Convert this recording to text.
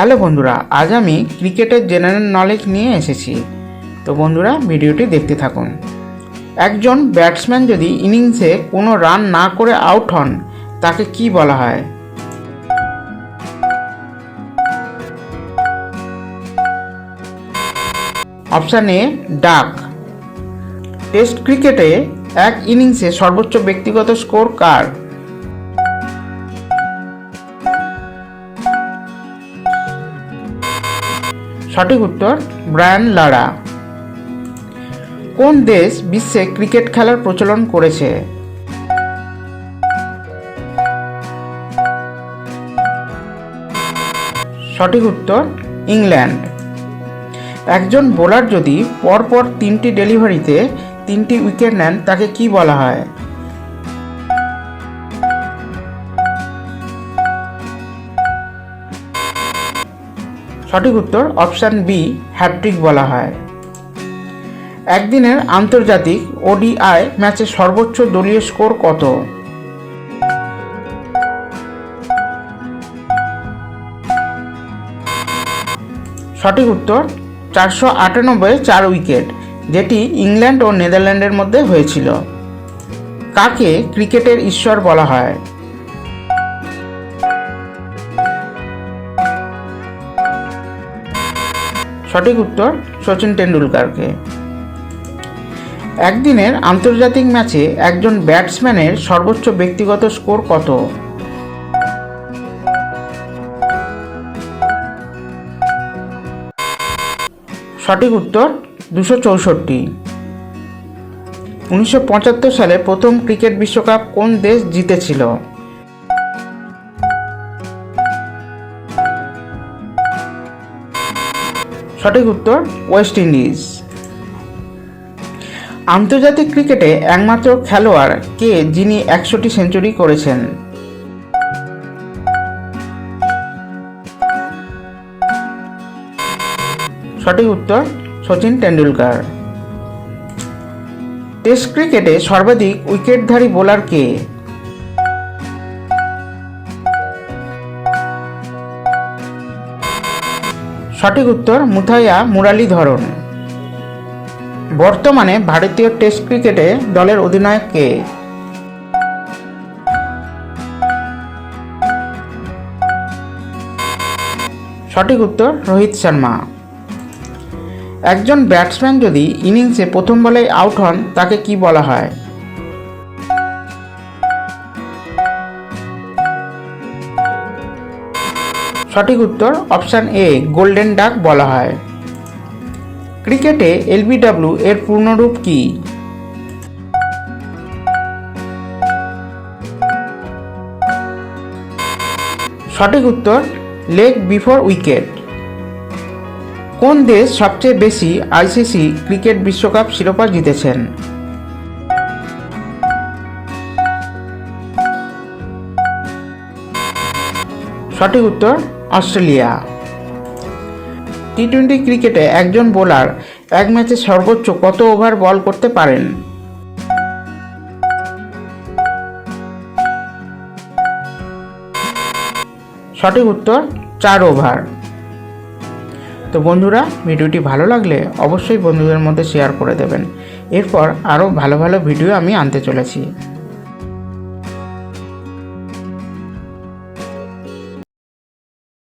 Hello বন্ধুরা, আজ আমি ক্রিকেটের জেনারেল নলেজ নিয়ে এসেছি। তো বন্ধুরা, ভিডিওটি দেখতে থাকুন। একজন ব্যাটসম্যান যদি ইনিংসে কোনো রান না করে আউট হন, তাকে কি বলা হয়? অপশান এ ডাক। টেস্ট ক্রিকেটে এক ইনিংসে সর্বোচ্চ ব্যক্তিগত স্কোর কার? সঠিক উত্তর, ব্রায়ান লারা। কোন দেশ বিশ্বে ক্রিকেট খেলার প্রচলন করেছে? সঠিক উত্তর, ইংল্যান্ড। একজন বোলার যদি পরপর তিনটি ডেলিভারিতে তিনটি উইকেট নেন, তাকে কি বলা হয়? সঠিক উত্তর অপশান বি হ্যাট্রিক বলা হয়। একদিনের আন্তর্জাতিক ওডিআই ম্যাচে সর্বোচ্চ দলীয় স্কোর কত? সঠিক উত্তর, চারশো আটানব্বই চার উইকেট, যেটি ইংল্যান্ড ও নেদারল্যান্ডের মধ্যে হয়েছিল। কাকে ক্রিকেটের ঈশ্বর বলা হয়? সঠিক উত্তর সচিন টেন্ডুলকারকে একদিনের আন্তর্জাতিক ম্যাচে একজন ব্যাটসম্যানের সর্বোচ্চ ব্যক্তিগত স্কোর কত? সঠিক উত্তর দুশো চৌষট্টি। উনিশশো সালে প্রথম ক্রিকেট বিশ্বকাপ কোন দেশ জিতেছিল? সঠিক উত্তর ওয়েস্ট ইন্ডিজ। আন্তর্জাতিক ক্রিকেটে একমাত্র খেলোয়াড় কে যিনি একশোটি সেঞ্চুরি করেছেন? সঠিক উত্তর সচিন টেন্ডুলকার টেস্ট ক্রিকেটে সর্বাধিক উইকেটধারী বোলার কে? সঠিক উত্তর মুথাইয়া মুরালীধরন বর্তমানে ভারতীয় টেস্ট ক্রিকেটে দলের অধিনায়ক কে? সঠিক উত্তর রোহিত শর্মা। একজন ব্যাটসম্যান যদি ইনিংসে প্রথম বলেই আউট হন, তাকে কি বলা হয়? সঠিক উত্তর অপশান এ, গোল্ডেন ডাক বলা হয়। ক্রিকেটে এলবিডব্লিউ এর পূর্ণরূপ কি? সঠিক উত্তর লেগ বিফোর উইকেট। কোন দেশ সবচেয়ে বেশি আইসিসি ক্রিকেট বিশ্বকাপ শিরোপা জিতেছেন? সঠিক উত্তর অস্ট্রেলিয়া। টি টোয়েন্টি ক্রিকেটে একজন বোলার এক ম্যাচে সর্বোচ্চ কত ওভার বল করতে পারেন? সঠিক উত্তর, চার ওভার। তো বন্ধুরা, ভিডিওটি ভালো লাগলে অবশ্যই বন্ধুদের মধ্যে শেয়ার করে দেবেন। এরপর আরও ভালো ভালো ভিডিও আমি আনতে চলেছি।